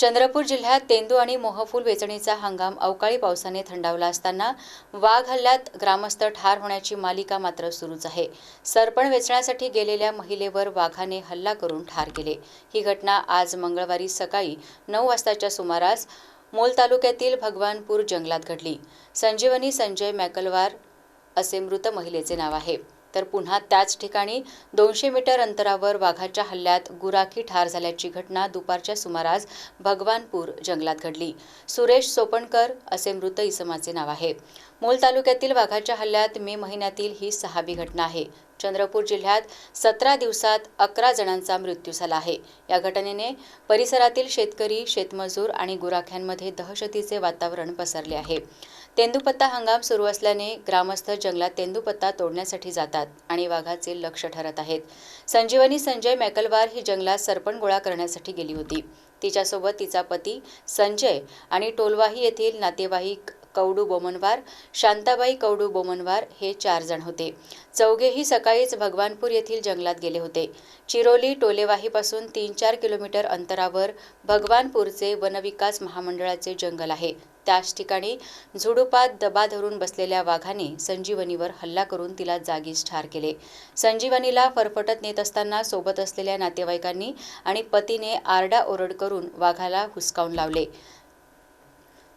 चंद्रपूर जिल्ह्यात तेंदू आणि मोहफूल वेचणीचा हंगाम अवकाळी पावसाने थंडावला असताना वाघ हल्ल्यात ग्रामस्थ ठार होण्याची मालिका मात्र सुरूच आहे. सरपण वेचण्यासाठी गेलेल्या महिलेवर वाघाने हल्ला करून ठार केले. ही घटना आज मंगळवारी सकाळी नऊ वाजताच्या सुमारास मोल तालुक्यातील भगवानपूर जंगलात घडली. संजीवनी संजय मॅकलवार असे मृत महिलेचे नाव आहे. तर पुन्हा त्याच ठिकाणी दोनशे मीटर अंतरावर वाघाच्या हल्ल्यात गुराखी ठार झाल्याची घटना दुपारच्या सुमारास भगवानपूर जंगलात घडली. सुरेश सोपणकर असे मृत इसमाचे नाव आहे. मूल तालुक्यातील वाघाच्या हल्ल्यात मे महिन्यातील ही सहावी घटना आहे. चंद्रपूर जिल्ह्यात सतरा दिवसात अकरा जणांचा मृत्यू झाला आहे. या घटनेने परिसरातील शेतकरी शेतमजूर आणि गुराख्यांमध्ये दहशतीचे वातावरण पसरले आहे. तेंदुपत्ता हंगाम सुरू असल्याने ग्रामस्थ जंगलात तेंदुपत्ता तोडण्यासाठी जातात आणि वाघाचे लक्ष ठरत आहेत. संजीवनी संजय मॅकलवार ही जंगलात सरपण गोळा करण्यासाठी गेली होती. तिच्यासोबत तिचा पती संजय आणि टोलवाही येथील नातेवाईक कवडू बोमनवार शांताबाई कवडू बोमनवार हे चार जण होते. चौघेही सकाळीच भगवानपूर येथील जंगलात गेले होते. चिरोली टोलेवाहीपासून तीन चार किलोमीटर अंतरावर भगवानपूरचे वनविकास महामंडळाचे जंगल आहे. त्याच ठिकाणी झुडुपात दबा धरून बसलेल्या वाघाने संजीवनीवर हल्ला करून तिला जागीच ठार केले. संजीवनीला फरफटत नेत असताना सोबत असलेल्या नातेवाईकांनी आणि पतीने आरडाओरड करून वाघाला हुसकावून लावले.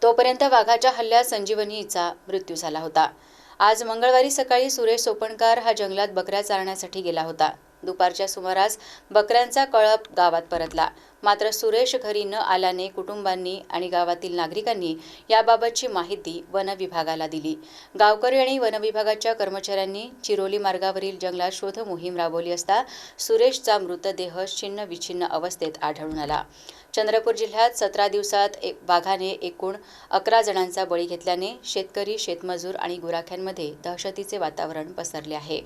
तोपर्यंत वाघाच्या हल्ल्यात संजीवनीचा मृत्यू झाला होता. आज मंगळवारी सकाळी सुरेश सोपणकार हा जंगलात बकऱ्या चारण्यासाठी गेला होता. दुपारच्या सुमारास बकऱ्यांचा कळप गावात परतला. मात्र सुरेश घरी न आल्याने कुटुंबांनी आणि गावातील नागरिकांनी याबाबतची माहिती वनविभागाला दिली. गावकरी आणि वनविभागाच्या कर्मचाऱ्यांनी चिरोली मार्गावरील जंगलात शोध मोहीम राबवली असता सुरेशचा मृतदेह छिन्न विछिन्न अवस्थेत आढळून आला. चंद्रपूर जिल्ह्यात सतरा दिवसात एक वाघाने एकूण अकरा जणांचा बळी घेतल्याने शेतकरी शेतमजूर आणि गुराख्यांमध्ये दहशतीचे वातावरण पसरले आहे.